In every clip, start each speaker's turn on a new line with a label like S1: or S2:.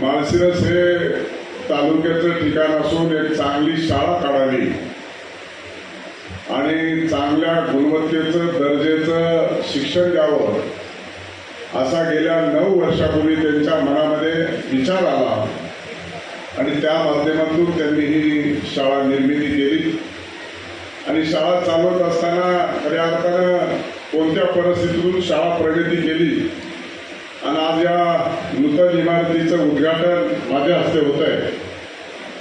S1: माळशिरस हे तालुक्याचं ठिकाण असून एक चांगली शाळा काढावी. आणि चांगल्या गुणवत्तेचं दर्जेचं शिक्षण द्यावं. असा गेल्या नऊ वर्षापूर्वी त्यांच्या मनामध्ये विचार आला. आणि त्या माध्यमातून त्यांनी ही शाळा निर्मिती केली. आणि शाळा चालवत असताना खऱ्या अर्थानं कोणत्या परिस्थितीतून शाळा प्रगती केली? आणि आज या नूतन इमारतीचं उद्घाटन माझ्या हस्ते होत आहे.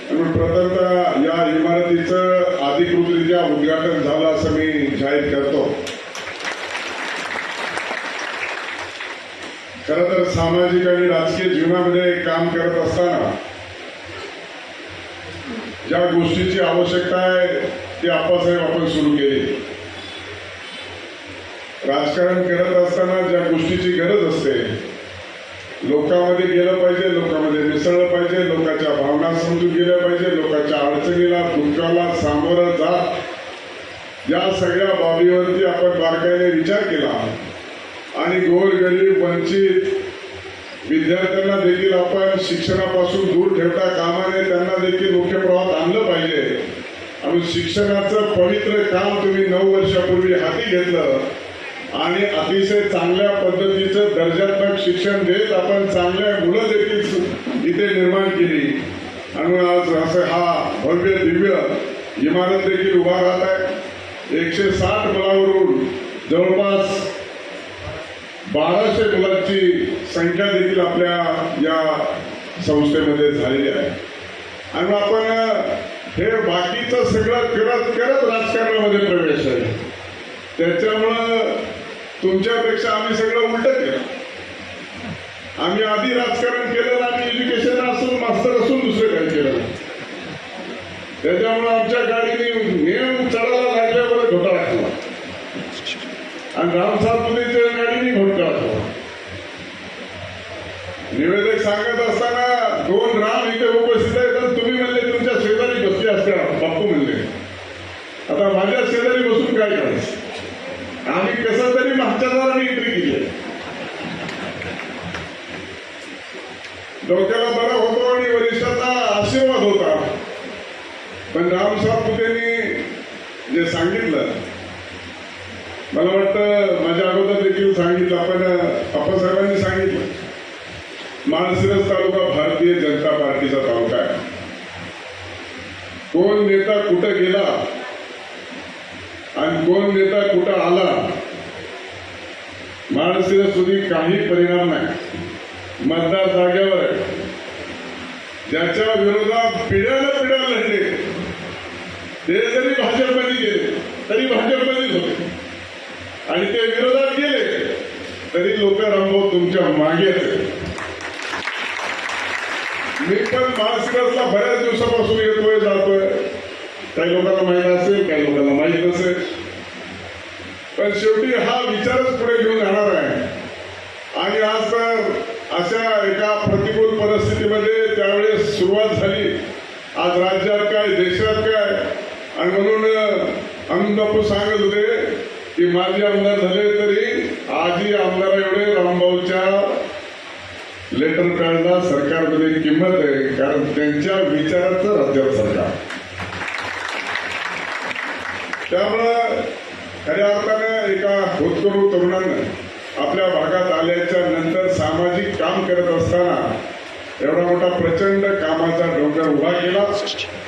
S1: त्यामुळे प्रथमतः या इमारतीचं अधिकृतरित्या उद्घाटन झालं असं मी जाहीर करतो. खरं तर सामाजिक आणि राजकीय जीवनामध्ये काम करत असताना ज्या गोष्टीची आवश्यकता आहे ती आप्पासाहेब आपण सुरू केली. राजकारण करत असताना ज्या गोष्टीची गरज असते लोकांमध्ये गेलं पाहिजे लोकांमध्ये मिसळलं पाहिजे लोकांच्या भावना समजून गेल्या पाहिजे लोकांच्या अडचणीला दुःखाला सामोरं जात या सगळ्या बाबीवरती आपण बारकाईने विचार केला. आणि गोरगरीब वंचित विद्यार्थ्यांना देखील आपण शिक्षणापासून दूर ठेवता कामाने त्यांना देखील मुख्य प्रवाहात आणलं पाहिजे. आणि शिक्षणाचं पवित्र काम तुम्ही नऊ वर्षापूर्वी हाती घेतलं. आणि अतिशय चांगल्या पद्धतीचं दर्जात्मक शिक्षण देत आपण चांगल्या मुलं देखील इथे निर्माण केली. आणि आज असं हा भव्य दिव्य इमारत देखील उभा राहत आहे. एकशे साठ मुलावरून जवळपास बाराशे मुलांची संख्या देखील आपल्या या संस्थेमध्ये झालेली आहे. आणि आपण हे बाकीचं सगळं करत करत राजकारणामध्ये प्रवेश आहे. त्याच्यामुळं तुमच्यापेक्षा आम्ही सगळं उलट केलं. आम्ही आधी राजकारण केलं आम्ही एज्युकेशन असून मास्तर असून दुसरं काही केलं त्याच्यामुळे आमच्या गाडीने नियम चढायला लागल्यावर घोटा केला. आणि रामसाहेबच्या गाडीने घोटाळा केला निवेदक सांगत असताना दोन राम इथे उपस्थित आहेत तर तुम्ही म्हणले तुमच्या शेजारी बसले असत्या बाप्पू म्हणले आता माझ्या शेजारी बसून काय करायचं आम्ही कसं तरी मागच्या दाराने एंट्री केली आहे. डोक्याला बरा होतो आणि वरिष्ठाचा आशीर्वाद होता. पण रामसाहेब पुतेनी जे सांगितलं मला वाटतं माझ्या अगोदर देखील सांगितलं आपण आप्पासाहेबांनी सांगितलं. माळशिरस तालुका भारतीय जनता पार्टीचा तालुका आहे. कोण नेता कुठं गेला आणि कोण नेता कुठं आला माळशिरस सुधी काही परिणाम नाही. मतदार जागे ज्याच्या विरोधात पिढ्याला पिढ्या लढले. ते जरी भाजपमध्ये गेले तरी भाजपमध्येच होते. आणि ते विरोधात गेले तरी लोक रामभाऊ तुमच्या मागेच मी पण महाशिरसला बऱ्याच दिवसापासून येतोय जातोय. काही लोकांना माहीत असेल काही लोकांना माहीत नसेल. पण शेवटी हा विचारच पुढे घेऊन जाणार आहे. आणि आज तर अशा एका प्रतिकूल परिस्थितीमध्ये त्यावेळेस सुरुवात झाली. आज राज्यात काय देशात काय? आणि म्हणून अमित बापू सांगत होते की माझे आमदार झाले तरी आजही आमदार एवढे रामभाऊच्या लेटर पॅडला सरकारमध्ये किंमत आहे कारण त्यांच्या विचाराचं राज्यात सरकार. त्यामुळं खऱ्या अर्थानं एका होतकरू तरुणानं आपल्या भागात आल्याच्यानंतर सामाजिक काम करत असताना एवढा मोठा प्रचंड कामाचा डोंगर उभा केला.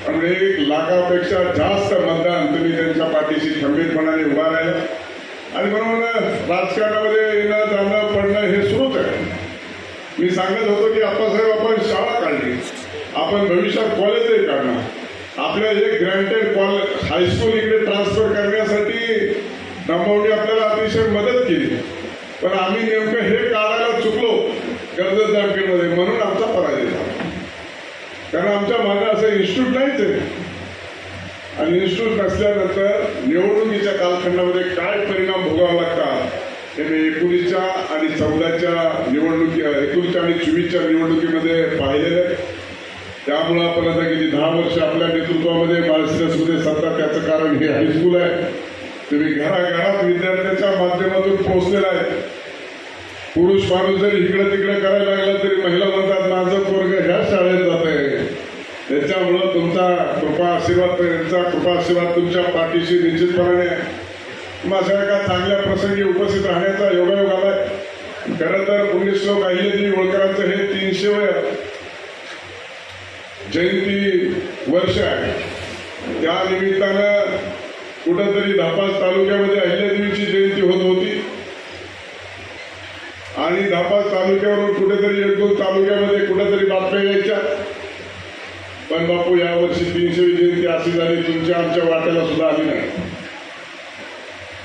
S1: आणि एक लाखापेक्षा जास्त मतदान तुम्ही त्यांच्या पाठीशी खंबीरपणाने उभा राहिला. आणि म्हणून राजकारणामध्ये येणं जाणं पडणं हे सुरूच आहे. मी सांगत होतो की आप्पासाहेब आपण शाळा काढली. आपण भविष्यात कॉलेजही काढणार. आपल्या एक ग्रँटेड कॉलेज हायस्कूल इकडे ट्रान्सफर करण्यासाठी नंबवडी आपल्याला अतिशय मदत केली. पण आम्ही नेमकं हे काढायला चुकलो कर्जत बँकेमध्ये म्हणून कारण आमच्या मागे असं इन्स्टिट्यूट नाहीच आहे आणि इन्स्टिट्यूट नसल्यानंतर निवडणुकीच्या कालखंडामध्ये काय परिणाम भोगावा लागतात हे मी एकोणीसच्या आणि चौदाच्या निवडणुकी एकोणीसच्या आणि चोवीसच्या निवडणुकीमध्ये पाहिलेले त्यामुळं आपण आता गेली दहा वर्ष आपल्या नेतृत्वामध्ये माळशिरसमध्ये सत्ता त्याचं कारण हे हायस्कूल आहे. तुम्ही घराघरात विद्यार्थ्यांच्या माध्यमातून पोहोचलेला आहे. पुरुष माणूस जरी इकडं तिकडे करायला लागला तरी महिला म्हणतात माझं पोरग आशीर्वाद यांचा कृपा आशीर्वाद तुमच्या पाठीशी निश्चितपणाने माझ्या एका चांगल्या प्रसंगी उपस्थित राहण्याचा योगायोग आलाय. खरं तर पुण्यश्लोक अहिल्यादेवी होळकरांचं हे तीनशे जयंती वर्ष आहे. त्या निमित्तानं कुठंतरी धापास तालुक्यामध्ये अहिल्यादेवीची जयंती होत होती. आणि धापास तालुक्यावरून कुठेतरी एक दोन तालुक्यामध्ये कुठेतरी बातम्या यायच्या. पण बापू यावर्षी तीनशे जयंती अशी झाली तुमच्या आमच्या वाट्याला सुद्धा आली नाही.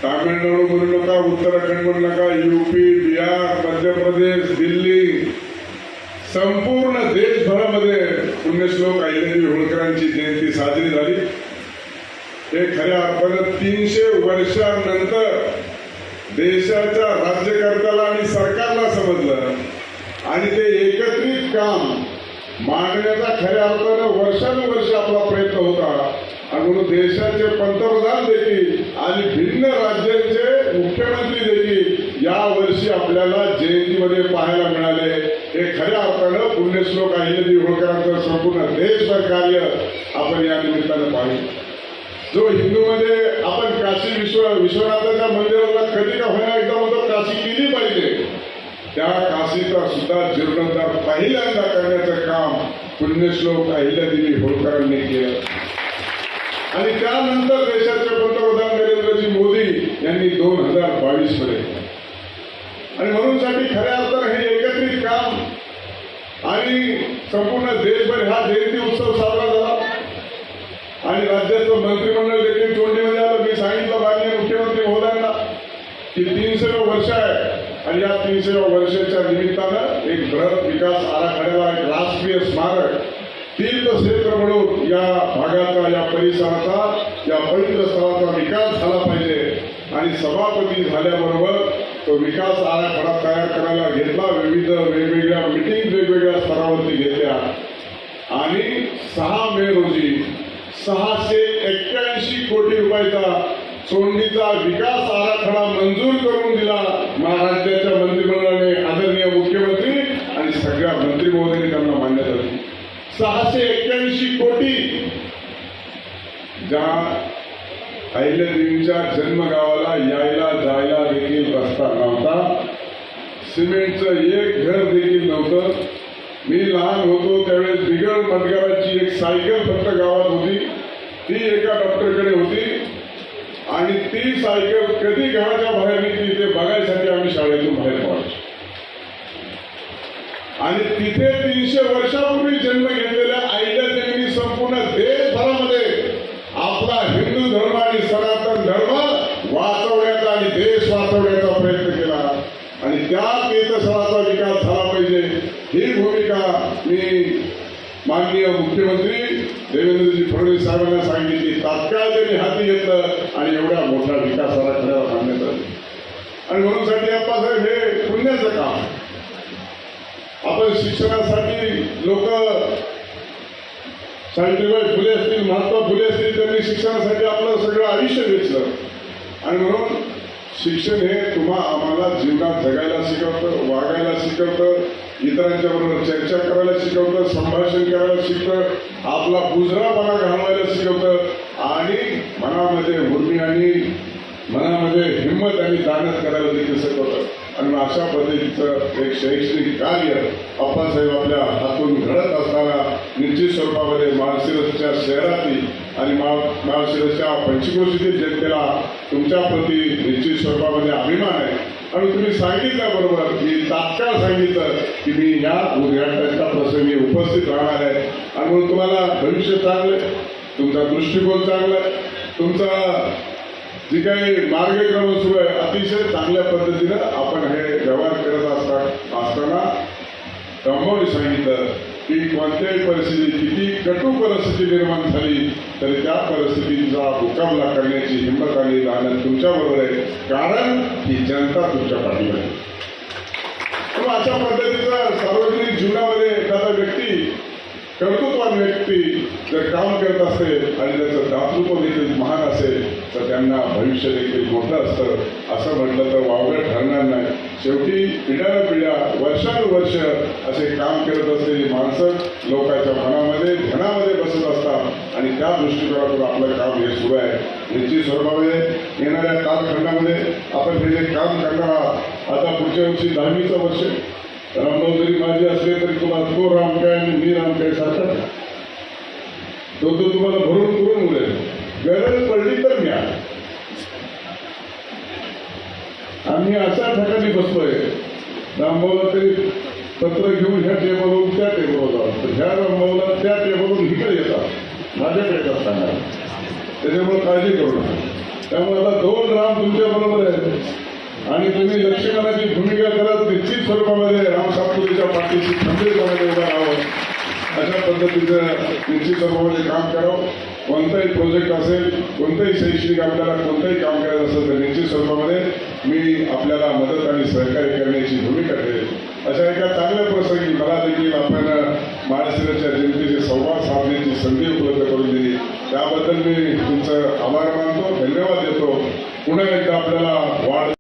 S1: तामिळनाडू म्हणू नका उत्तराखंड म्हणू नका युपी बिहार मध्य प्रदेश दिल्ली संपूर्ण देशभरामध्ये पुण्यश्लोक अहिल्यादेवी होळकरांची जयंती साजरी झाली. हे खऱ्या अर्थानं तीनशे वर्षानंतर देशाच्या राज्य आणि सरकारला समजलं आणि ते एकत्रित काम मागण्याचा खऱ्या अर्थानं वर्षानुवर्ष आपला प्रयत्न होता आणि म्हणून देशाचे पंतप्रधान देखील आणि भिन्न राज्यांचे मुख्यमंत्री देखील या वर्षी आपल्याला जयंतीमध्ये पाहायला मिळाले. हे खऱ्या अर्थानं पुण्यश्लोक अहिल्यादेवी होळकरांचं संपूर्ण देशभर कार्य आपण या निमित्तानं पाहिजे जो हिंदूमध्ये आपण काशी विश्व विश्वनाथाच्या मंदिराला कधी का होणार एकदा म्हणतो काशी केली पाहिजे. त्या काशीचा सुद्धा जीर्णोद्धार पहिल्यांदा करण्याचं काम पुण्यश्लोक अहिल्यादेवी होळकरांनी केलं. आणि त्यानंतर देशाचे पंतप्रधान नरेंद्रजी मोदी यांनी दोन हजार बावीसमध्ये आणि म्हणून साठी खऱ्या अर्थानं हे एकत्रित काम आणि संपूर्ण देशभर हा जयंती उत्सव साजरा झाला. आणि राज्याचं मंत्रिमंडळ देखील तोंडीमध्ये आलं मी सांगितलं माननीय मुख्यमंत्री महोदयांना की तीनशे वर्ष पहिल्या तीनशे वर्षाच्या निमित्तानं एक बृहत विकास आराखड्याला एक राष्ट्रीय स्मारक तीर्थक्षेत्र म्हणून या भागाचा या परिसराचा या पवित्र स्थळाचा विकास झाला पाहिजे. आणि सभापती झाल्याबरोबर तो विकास आराखडा तयार करायला घेतला. विविध वेगवेगळ्या मिटिंग वेगवेगळ्या स्तरावरती घेतल्या. आणि सहा मे रोजी सहाशे एक्क्याऐंशी कोटी रुपयाचा सोंडीचा विकास आराखडा मंजूर करून दिला महाराष्ट्राच्या मंत्रिमंडळाने आदरणीय मुख्यमंत्री आणि सगळ्या मंत्री महोदयांनी त्यांना मान्यता दिली. सहाशे एक्क्याऐंशी कोटी ज्या अहिल्यादेवीच्या जन्मगावाला यायला जायला देखील रस्ता नव्हता. सिमेंटचं एक घर देखील नव्हतं. मी लहान होतो त्यावेळेस बिगर पटगाराची एक सायकल फक्त गावात होती. ती एका डॉक्टरकडे होती. आणि ती सायकल कधी घराच्या बाहेर निघली ते बघायसाठी आम्ही शाळेतून बाहेर पडायचो. आणि तिथे तीनशे वर्षापूर्वी जन्म घेतलेल्या आईला त्यांनी संपूर्ण देशभरामध्ये आपला हिंदू धर्म आणि सनातन धर्म वाचवण्याचा आणि देश वाचवण्याचा प्रयत्न केला. आणि त्या तीर्थस्थळाचा विकास झाला पाहिजे. ही भूमिका मी माननीय मुख्यमंत्री देवेंद्रजी फडणवीस साहेबांना सांगितली. तात्काळ त्यांनी हाती घेतलं आणि एवढ्या मोठ्या विकास आराखड्याला मान्यता दिली आणि म्हणून साठी अप्पासाहेब हे पुण्याचं काम आपण शिक्षणासाठी लोक सावित्रीबाई फुले असतील महात्मा फुले असतील त्यांनी शिक्षणासाठी आपलं सगळं आयुष्य वेचलं आणि म्हणून शिक्षण हे तुम्हा आम्हाला जीवनात जगायला शिकवतं वागायला शिकवतं इतरांच्या बरोबर चर्चा करायला शिकवतं संभाषण करायला शिकतं आपला गुजरापणा घालवायला शिकवतं आणि मनामध्ये उर्मी आणि मनामध्ये हिंमत आणि दानत करायला देखील शिकवतं. आणि मग अशा पद्धतीचं एक शैक्षणिक कार्य अप्पासाहेब आपल्या हातून घडत असताना निश्चित स्वरूपामध्ये माळशिरसच्या शहरातील आणि माळशिरसच्या पंचक्रोशीतील जनतेला तुमच्या प्रती निश्चित स्वरूपामध्ये अभिमान आहे. आणि तुम्ही सांगितल्याबरोबर मी तात्काळ सांगितलं की मी या उद्घाटनाच्या प्रसंगी उपस्थित राहणार आहे. आणि म्हणून तुम्हाला भविष्य चांगलं आहे. तुमचा दृष्टिकोन चांगला आहे. तुमचा जी काही मार्गक्रम सुरू आहे अतिशय चांगल्या पद्धतीनं आपण हे व्यवहार करत असता असताना कंपाऊंड सांगितलं की कोणत्याही परिस्थिती किती कटू परिस्थिती निर्माण झाली तरी त्या परिस्थितीचा मुकाबला करण्याची हिंमत आणि आनंद तुमच्याबरोबर आहे. कारण ही जनता तुमच्या पाठीवर आहे. अशा पद्धतीचा सार्वजनिक जीवनामध्ये एखादा व्यक्ती कर्तृत्वान व्यक्ती जर काम करत असेल आणि त्याचं दातृत्व देखील महान असेल तर त्यांना भविष्य देखील मोठं असतं. असं म्हटलं तर वावगं ठरणार नाही. शेवटी पिढ्यानपिढ्या वर्षानुवर्ष असे काम करत असलेली माणसं लोकांच्या मनामध्ये ध्यानामध्ये बसत असतात. आणि त्या दृष्टिकोनातून आपलं काम हे सुरू आहे. निश्चित स्वरूपामध्ये येणाऱ्या कालखंडामध्ये आपण हे जे काम करणार आहात आता पुढच्या वर्षी दहावीचं वर्ष रामभाऊ जरी माझे असले तरी तुम्हाला तो राम काय आणि मी राम काय सारखा तो तो तुम्हाला भरून करून उडेल गरज पडली तर घ्या आम्ही अशा ठिकाणी बसलोय. रामभाऊला तरी पत्र घेऊन ह्या टेबलवरून त्या टेबलवर जातात तर ह्या रामभाऊला त्या टेबलवरून इकडे येतात. माझ्याकडे येतात सांगा त्याच्यामुळे काळजी करू नका. त्यामुळे आता दोन राम तुमच्या बरोबर आहेत. आणि तुम्ही लक्ष्मणाची भूमिका करत निश्चित स्वरूपामध्ये राम सातपुतेच्या पाठीशी खंबीरपणाने उभं राहावं. अशा पद्धतीचं निश्चित स्वरूपामध्ये काम करावं. कोणताही प्रोजेक्ट असेल कोणतंही शैक्षणिक आपल्याला कोणतंही काम करायचं असेल तर निश्चित स्वरूपामध्ये मी आपल्याला मदत आणि सहकार्य करण्याची भूमिका ठेवेल अशा एका चांगल्या प्रसंगी मला देखील आपण महाराष्ट्राच्या जनतेशी संवाद साधण्याची संधी उपलब्ध करून दिली. त्याबद्दल मी तुमचं आभार मानतो धन्यवाद